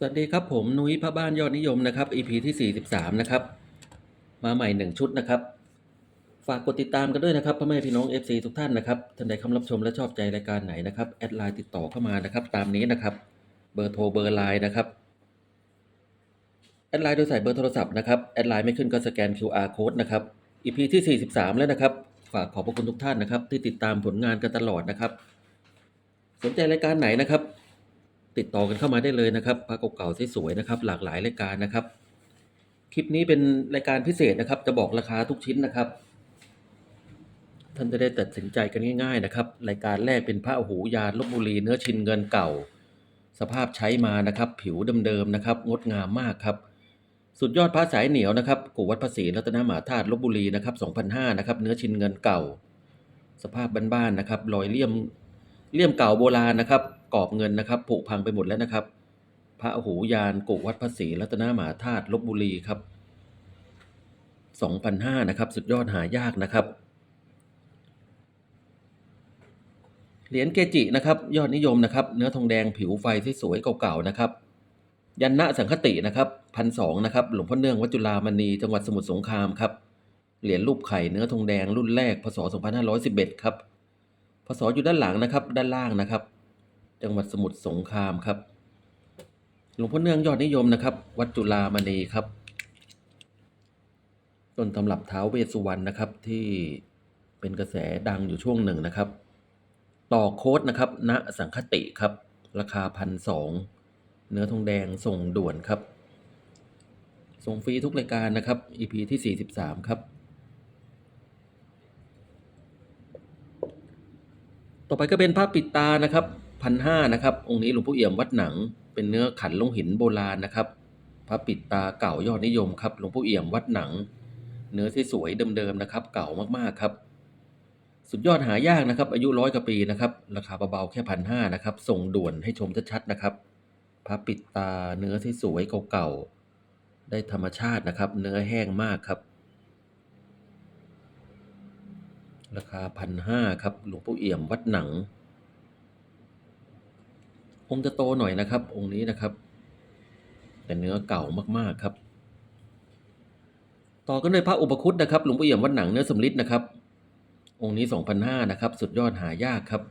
สวัสดีครับผมนุ้ยพระบ้านยอดนิยมนะครับ EP ที่ 43 นะครับ มาใหม่หนึ่งชุดนะครับ ฝากกดติดตามกันด้วยนะครับพ่อแม่พี่น้อง FC ทุกท่านนะครับท่านใดเข้ามารับชมและชอบใจรายการไหนนะครับแอดไลน์ติดต่อเข้ามานะครับ ตามนี้นะครับ เบอร์โทรเบอร์ไลน์นะครับแอดไลน์โดยใส่เบอร์โทรศัพท์นะครับแอดไลน์ไม่ขึ้นก็สแกน QR code นะครับ EP ที่ 43 แล้วนะครับ ฝากขอบพระคุณทุกท่านนะครับ ที่ติดตามผลงานกันตลอดนะครับ สนใจรายการไหนนะครับ ติดต่อกันเข้ามาได้เลยนะครับพระเก่าๆสวยๆนะครับ หลากหลายรายการนะครับ คลิปนี้เป็นรายการพิเศษนะครับ จะบอกราคาทุกชิ้นนะครับ ท่านจะได้ตัดสินใจกันง่าย ๆ นะครับ รายการแรกเป็นพระหูยานลบบุรีเนื้อชินเงินเก่า สภาพใช้มานะครับ ผิวเดิมๆนะครับ งดงามมากครับ สุดยอดพระสายเหนียวนะครับกูวัดพระศรีรัตนมหาธาตุลบบุรีนะครับ2005นะครับ เนื้อชินเงินเก่า สภาพบ้านๆนะครับ รอยเลี่ยม เลี่ยมเก่าโบราณนะครับกรอบเงินนะครับผุพังไปหมดแล้วนะครับ พระหูยานกุวัดพระศรีรัตนมหาธาตุลบบุรีครับ2005นะครับ สุดยอดหายากนะครับ เหรียญเกจินะครับ ยอดนิยมนะครับ เนื้อทองแดงผิวไฟที่สวยเก่าๆนะครับ ยันนะสังคตินะครับพันสองนะครับ หลวงพ่อเนื่องวัจุฬามณีจังหวัดสมุทรสงครามครับ เหรียญรูปไข่เนื้อทองแดงรุ่นแรกพศ2511 ครับ พศอยู่ด้านหลังนะครับ ด้านล่างนะครับ จังหวัดสมุทรสงครามครับ หลวงพ่อเนื่องยอดนิยมนะครับ วัดจุฬามณีครับ ต้นตำรับเท้าเวสสุวรรณนะครับที่เป็นกระแสดังอยู่ช่วงหนึ่งนะครับ ต่อโค้ดนะครับณสังคติครับ ราคาพันสองเนื้อทองแดงส่งด่วนครับ ส่งฟรีทุกรายการนะครับ EP ที่ 43 ครับ ต่อไปก็เป็นผ้าปิดตานะครับพันห้านะครับ องค์นี้หลวงพ่อเอี่ยมวัดหนัง เป็นเนื้อขันลงหินโบราณนะครับพระปิดตาเก่ายอดนิยมครับหลวงพ่อเอี่ยมวัดหนัง เนื้อที่สวยเดิมๆนะครับ เก่ามากๆครับ สุดยอดหายากนะครับ อายุร้อยกว่าปีนะครับ ราคาเบาๆแค่พันห้านะครับ ส่งด่วนให้ชมชัดๆนะครับพระปิดตาเนื้อที่สวยเก่าๆได้ธรรมชาตินะครับ เนื้อแห้งมากครับ ราคาพันห้าครับ หลวงปู่เอี่ยมวัดหนัง องค์จะโตหน่อยนะครับ องค์นี้นะครับ แต่เนื้อเก่ามากๆครับ ต่อกันด้วยพระอุปคุตนะครับ หลวงปู่เอี่ยมวัดหนังเนื้อสำลิดนะครับ องค์นี้2,005นะครับ สุดยอดหายากครับ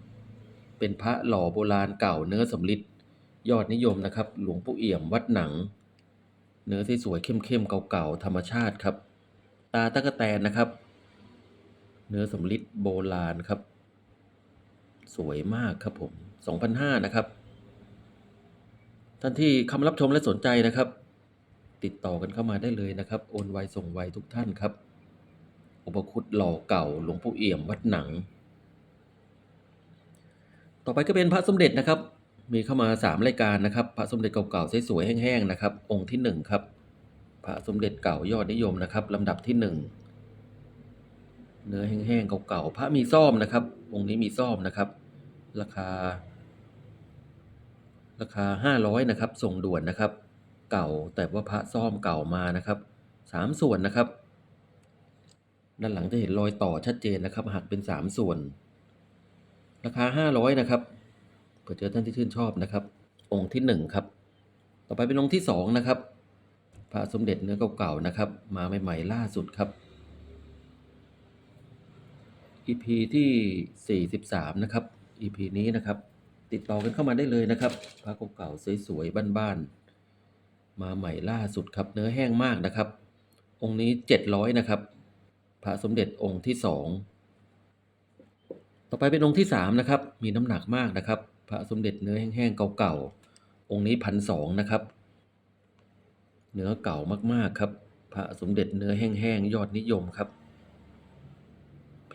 เป็นพระหล่อโบราณเก่าเนื้อสำลิดยอดนิยมนะครับ หลวงปู่เอี่ยมวัดหนัง เนื้อที่สวยเข้มๆเก่าๆธรรมชาติครับ ตาตะกะแตนนะครับ เนื้อสำลิดโบราณครับ สวยมากครับผม2,005นะครับ ท่านที่คำรับชมและสนใจนะครับ ติดต่อกันเข้ามาได้เลยนะครับ โอนไวส่งไวทุกท่านครับ อุปคุตหล่อเก่าหลวงปู่เอี่ยมวัดหนัง ต่อไปก็เป็นพระสมเด็จนะครับ มีเข้ามาสามรายการนะครับ พระสมเด็จเก่าๆสวยๆแห้งๆนะครับ องค์ที่หนึ่งครับพระสมเด็จเก่ายอดนิยมนะครับลำดับที่หนึ่ง เนื้อแห้งๆเก่าๆพระมีซ่อมนะครับองค์นี้มีซ่อมนะครับ ราคา ราคาห้าร้อยนะครับ ส่งด่วนนะครับ เก่าแต่ว่าพระซ่อมเก่ามานะครับสามส่วนนะครับ ด้านหลังจะเห็นรอยต่อชัดเจนนะครับหักเป็นสามส่วน ราคาห้าร้อยนะครับเผื่อเจอท่านที่ชื่นชอบนะครับ องค์ที่หนึ่งครับ ต่อไปเป็นองค์ที่สองนะครับพระสมเด็จเนื้อเก่าๆนะครับ มาใหม่ๆล่าสุดครับ EP ที่ 43 นะครับ EP นี้นะครับ ติดต่อกันเข้ามาได้เลยนะครับพระเก่าๆสวยๆบ้านๆมาใหม่ล่าสุดครับ เนื้อแห้งมากนะครับ องค์นี้ 700 นะครับ พระสมเด็จองค์ที่สองต่อไปเป็นองค์ที่สามนะครับ มีน้ำหนักมากนะครับ พระสมเด็จเนื้อแห้งๆเก่าๆองค์นี้พันสองนะครับ เนื้อเก่ามากๆครับ พระสมเด็จเนื้อแห้งๆยอดนิยมครับ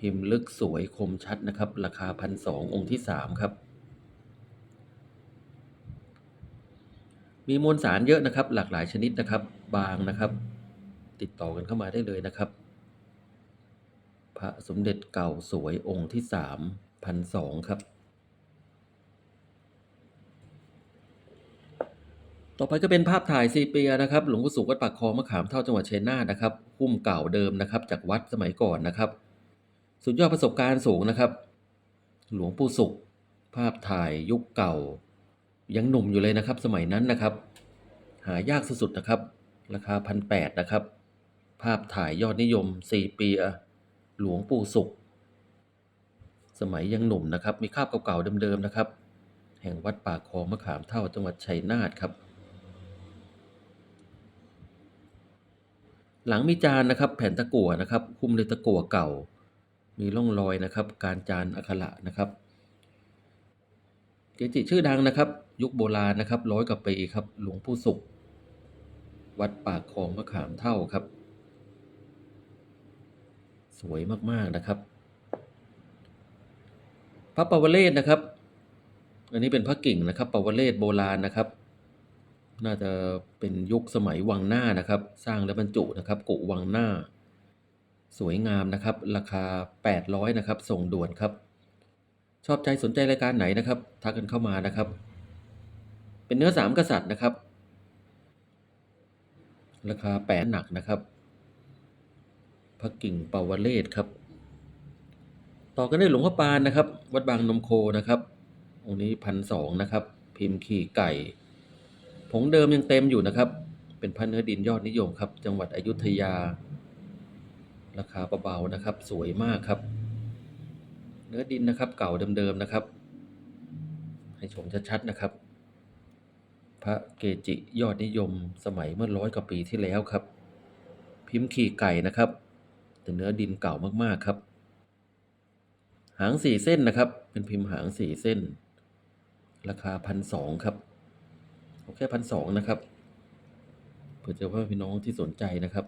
พิมพ์ลึกสวยคมชัดนะครับ ราคาพันสององค์ที่สามครับ มีมวลสารเยอะนะครับ หลากหลายชนิดนะครับ บางนะครับ ติดต่อกันเข้ามาได้เลยนะครับ พระสมเด็จเก่าสวยองค์ที่สามพันสองครับ ต่อไปก็เป็นภาพถ่ายซีเปียนะครับ หลวงปู่สุขวัดปากคลองมะขามเท่าจังหวัดชัยนาทนะครับ หุ้มเก่าเดิมนะครับ จากวัดสมัยก่อนนะครับ สุดยอดประสบการณ์สูงนะครับ หลวงปู่สุข ภาพถ่ายยุคเก่า ยังหนุ่มอยู่เลยนะครับ สมัยนั้นนะครับ หายากสุดๆนะครับ ราคาพันแปดนะครับ ภาพถ่ายยอดนิยมสี่ปีหลวงปู่สุข สมัยยังหนุ่มนะครับ มีคาบเก่าๆเดิมๆนะครับ แห่งวัดป่าคลองมะขามเท่าจังหวัดชัยนาทครับหลังมีจานนะครับ แผ่นตะกั่วนะครับหุ้มด้วยตะกั่วเก่า มีร่องรอยนะครับ การจานอักขระนะครับ เกจิชื่อดังนะครับ ยุคโบราณนะครับ ร้อยกว่าปีครับ หลวงปู่สุข วัดปากคลองมะขามเท่าครับ สวยมากๆนะครับ พระปวเรศนะครับ อันนี้เป็นพระกิ่งนะครับ ปวเรศโบราณนะครับ น่าจะเป็นยุคสมัยวังหน้านะครับ สร้างและบรรจุนะครับ กุวังหน้า สวยงามนะครับ ราคา 800นะครับ ส่งด่วนครับ ชอบใจสนใจรายการไหนนะครับ ทักกันเข้ามานะครับ เป็นเนื้อสามกษัตริย์นะครับ ราคาแปดหนักนะครับพระกิ่งปาวเรศครับ ต่อกันด้วยหลวงพ่อปานนะครับ วัดบางนมโคนะครับองค์นี้พันสองนะครับ พิมพ์ขี่ไก่ ผงเดิมยังเต็มอยู่นะครับ เป็นพระเนื้อดินยอดนิยมครับ จังหวัดอยุธยา ราคาเบาๆนะครับ สวยมากครับ เนื้อดินนะครับ เก่าเดิมๆนะครับ ให้ชมชัดๆนะครับ พระเกจิยอดนิยมสมัยเมื่อร้อยกว่าปีที่แล้วครับ พิมพ์ขี่ไก่นะครับแต่เนื้อดินเก่ามากๆครับ หางสี่เส้นนะครับ เป็นพิมพ์หางสี่เส้น ราคาพันสองครับเอาแค่พันสองนะครับเผื่อเจอพ่อพี่น้องที่สนใจนะครับ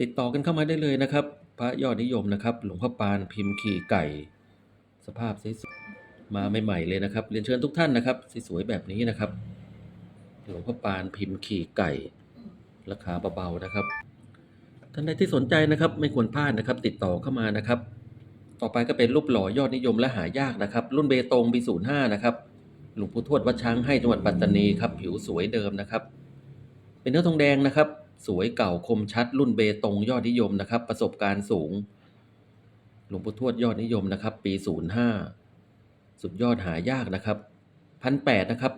ติดต่อกันเข้ามาได้เลยนะครับ พระยอดนิยมนะครับ หลวงพ่อปานพิมพ์ขี่ไก่ สภาพสวยๆมาใหม่ๆเลยนะครับ เรียนเชิญทุกท่านนะครับสวยๆแบบนี้นะครับ หลวงพ่อปานพิมพ์ขี่ไก่ ราคาเบาๆนะครับท่านใดที่สนใจนะครับ ไม่ควรพลาดนะครับ ติดต่อเข้ามานะครับ ต่อไปก็เป็นรูปหล่อยอดนิยมและหายากนะครับ รุ่นเบตงปีศูนย์ห้านะครับหลวงปู่ทวดวัดช้างให้จังหวัดปัตตานีครับผิวสวยเดิมนะครับ เป็นเนื้อทองแดงนะครับ สวยเก่าคมชัด รุ่นเบตงยอดนิยมนะครับ ประสบการณ์สูง หลวงปู่ทวดยอดนิยมนะครับ ปีศูนย์ห้าสุดยอดหายากนะครับพันแปดนะครับ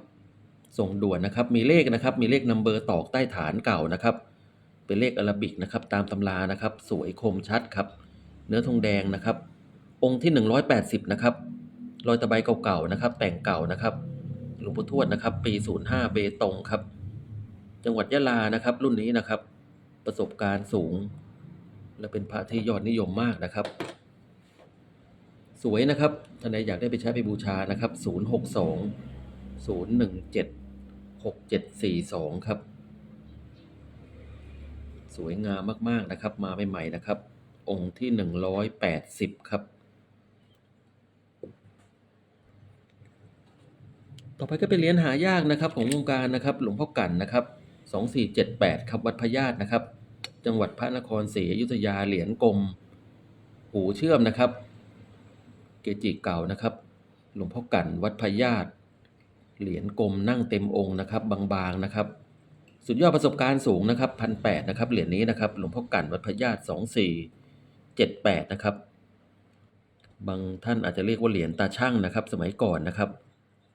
ส่งด่วนนะครับ มีเลขนะครับ มีเลขนัมเบอร์ตอกใต้ฐานเก่านะครับ เป็นเลขอาราบิกนะครับ ตามตำรานะครับ สวยคมชัดครับ เนื้อทองแดงนะครับ องค์ที่ 180 นะครับ รอยตะไบเก่าๆนะครับ แต่งเก่านะครับ หลวงปู่ทวดนะครับ ปี 05 เบตงครับ จังหวัดยะลานะครับ รุ่นนี้นะครับ ประสบการณ์สูง และเป็นพระที่ยอดนิยมมากนะครับ สวยนะครับท่านใดอยากได้ไปใช้ไปบูชานะครับ 062 017 6742 ครับ สวยงามมากๆนะครับ มาใหม่ๆนะครับ องค์ที่ 180 ครับต่อไปก็เป็นเหรียญหายากนะครับของวงการนะครับ หลวงพ่อกันนะครับ 2478 ครับวัดพญาตนะครับ จังหวัดพระนครศรีอยุธยาเหรียญกลม หูเชื่อมนะครับ เกจิเก่านะครับ หลวงพ่อกันวัดพญาตเหรียญกลมนั่งเต็มองค์นะครับ บางๆนะครับ สุดยอดประสบการณ์สูงนะครับพันแปดนะครับเหรียญนี้นะครับ หลวงพ่อกันวัดพญาตสองสี่เจ็ดแปดนะครับ บางท่านอาจจะเรียกว่าเหรียญตาช่างนะครับ สมัยก่อนนะครับ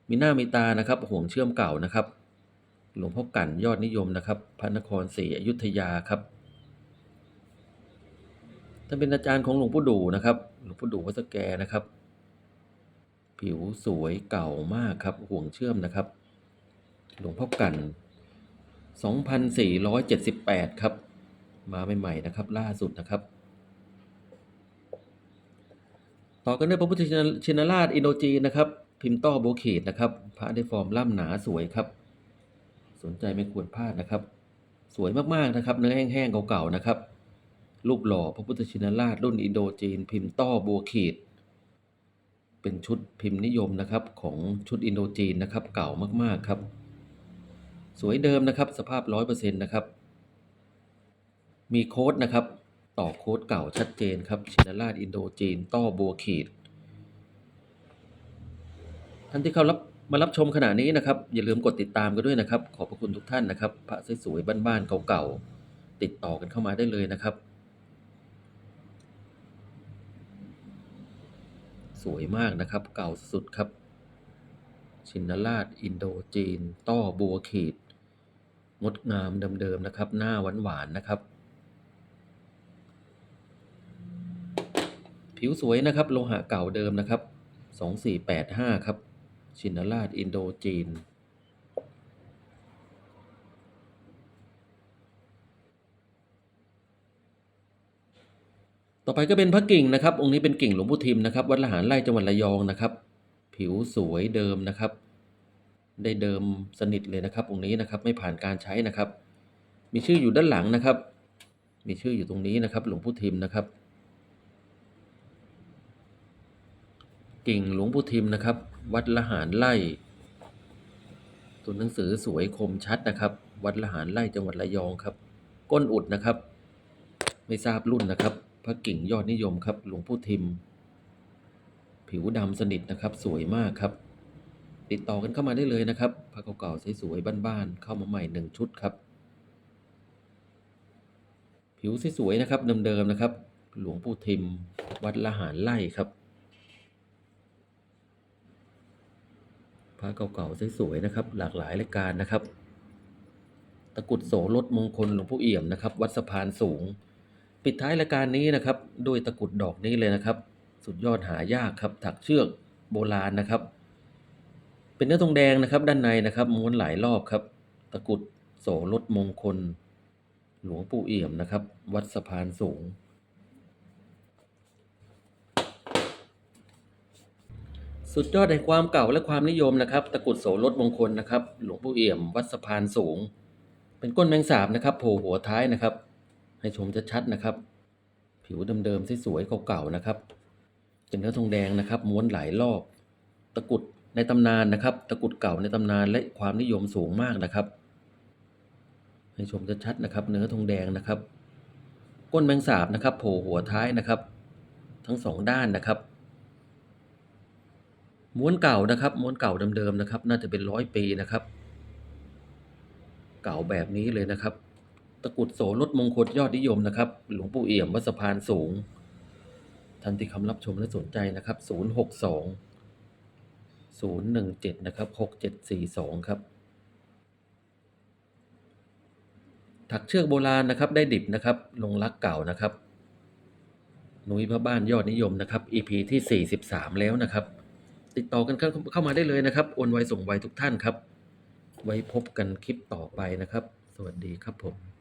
มีหน้ามีตานะครับห่วงเชื่อมเก่านะครับ หลวงพ่อกันยอดนิยมนะครับ พระนครศรีอยุธยาครับท่านเป็นอาจารย์ของหลวงปู่ดูนะครับ หลวงปู่ดูวัดสแกนะครับ ผิวสวยเก่ามากครับ ห่วงเชื่อมนะครับ หลวงพ่อกัน 2,478 ครับ มาใหม่ๆนะครับ ล่าสุดนะครับ ต่อกันด้วยพระพุทธชินราชอินโดจีนนะครับ พิมพ์ต้อโบเขตนะครับ พระได้ฟอร์มล่ำหนาสวยครับ สนใจไม่ควรพลาดนะครับ สวยมากๆนะครับ เนื้อแห้งๆเก่าๆนะครับ รูปหล่อพระพุทธชินราชรุ่นอินโดจีน พิมพ์ต้อโบเขตเป็นชุดพิมพ์นิยมนะครับของชุดอินโดจีนนะครับ เก่ามากๆครับ สวยเดิมนะครับ สภาพร้อยเปอร์เซ็นต์นะครับ มีโค้ดนะครับ ต่อโค้ดเก่าชัดเจนครับชินราชอินโดจีน ต้อบัวขีดท่านที่เข้ารับ มารับชมขณะนี้นะครับ อย่าลืมกดติดตามกันด้วยนะครับ ขอบพระคุณทุกท่านนะครับ พระสวยๆบ้านๆเก่าๆติดต่อกันเข้ามาได้เลยนะครับ สวยมากนะครับ เก่าสุดครับ ชินราช อินโดจีน ต้อบัวขีด งดงามเดิมๆนะครับ หน้าหวานๆนะครับผิวสวยนะครับ โลหะเก่าเดิมนะครับสองสี่แปดห้าครับ ชินราชอินโดจีน ต่อไปก็เป็นพระกิ่งนะครับ องค์นี้เป็นกิ่งหลวงปู่ทิมนะครับ วัดละหารไร่จังหวัดระยองนะครับ ผิวสวยเดิมนะครับ ได้เดิมสนิทเลยนะครับ องค์นี้นะครับไม่ผ่านการใช้นะครับ มีชื่ออยู่ด้านหลังนะครับ มีชื่ออยู่ตรงนี้นะครับ หลวงปู่ทิมนะครับ กิ่งหลวงปู่ทิมนะครับ วัดละหารไร่ตัวหนังสือสวยคมชัดนะครับ วัดละหารไร่จังหวัดระยองครับ ก้นอุดนะครับ ไม่ทราบรุ่นนะครับ พระกิ่งยอดนิยมครับ หลวงปู่ทิม ผิวดำสนิทนะครับ สวยมากครับ ติดต่อกันเข้ามาได้เลยนะครับพระเก่าๆสวยๆบ้านๆเข้ามาใหม่หนึ่งชุดครับ ผิวสวยๆนะครับเดิมๆนะครับ หลวงปู่ทิม วัดละหารไร่ครับ ระเก่าๆสวยๆนะครับ หลากหลายรายการนะครับ ตะกุดโสรถมงคลหลวงปู่เอี่ยมนะครับ วัดสะพานสูง ปิดท้ายรายการนี้นะครับด้วยตะกุดดอกนี้เลยนะครับ สุดยอดหายากครับ ถักเชือกโบราณนะครับ เป็นเนื้อทองแดงนะครับ ด้านในนะครับม้วนหลายรอบครับ ตะกุดโสรถมงคล หลวงปู่เอี่ยมนะครับ วัดสะพานสูง สุดยอดแห่งความเก่าและความนิยมนะครับ ตะกุดโสรถมงคลนะครับ หลวงปู่เอี่ยม วัดสะพานสูง เป็นก้นแมงสาบนะครับโผล่หัวท้ายนะครับ ให้ชมชัดๆนะครับ ผิวเดิมๆสวยๆเก่าๆนะครับเป็นเนื้อทองแดงนะครับ ม้วนหลายรอบ ตะกุดในตำนานนะครับ ตะกุดเก่าในตำนานและความนิยมสูงมากนะครับ ให้ชมชัดๆนะครับ เนื้อทองแดงนะครับ ก้นแมงสาบนะครับโผล่หัวท้ายนะครับ ทั้งสองด้านนะครับ ม้วนเก่านะครับ ม้วนเก่าเดิมๆนะครับ น่าจะเป็นร้อยปีนะครับ เก่าแบบนี้เลยนะครับ ตะกุดโสรถมงคลยอดนิยมนะครับ หลวงปู่เอี่ยมวัดสะพานสูงท่านที่คำรับชมและสนใจนะครับ 062 017 นะครับ 6742 ครับถักเชือกโบราณนะครับ ได้ดิบนะครับ ลงรักเก่านะครับนุ้ยพระบ้านยอดนิยมนะครับ EP ที่ 43 แล้วนะครับ ติดต่อกันเข้ามาได้เลยนะครับโอนไวส่งไวทุกท่านครับ ไว้พบกันคลิปต่อไปนะครับ สวัสดีครับผม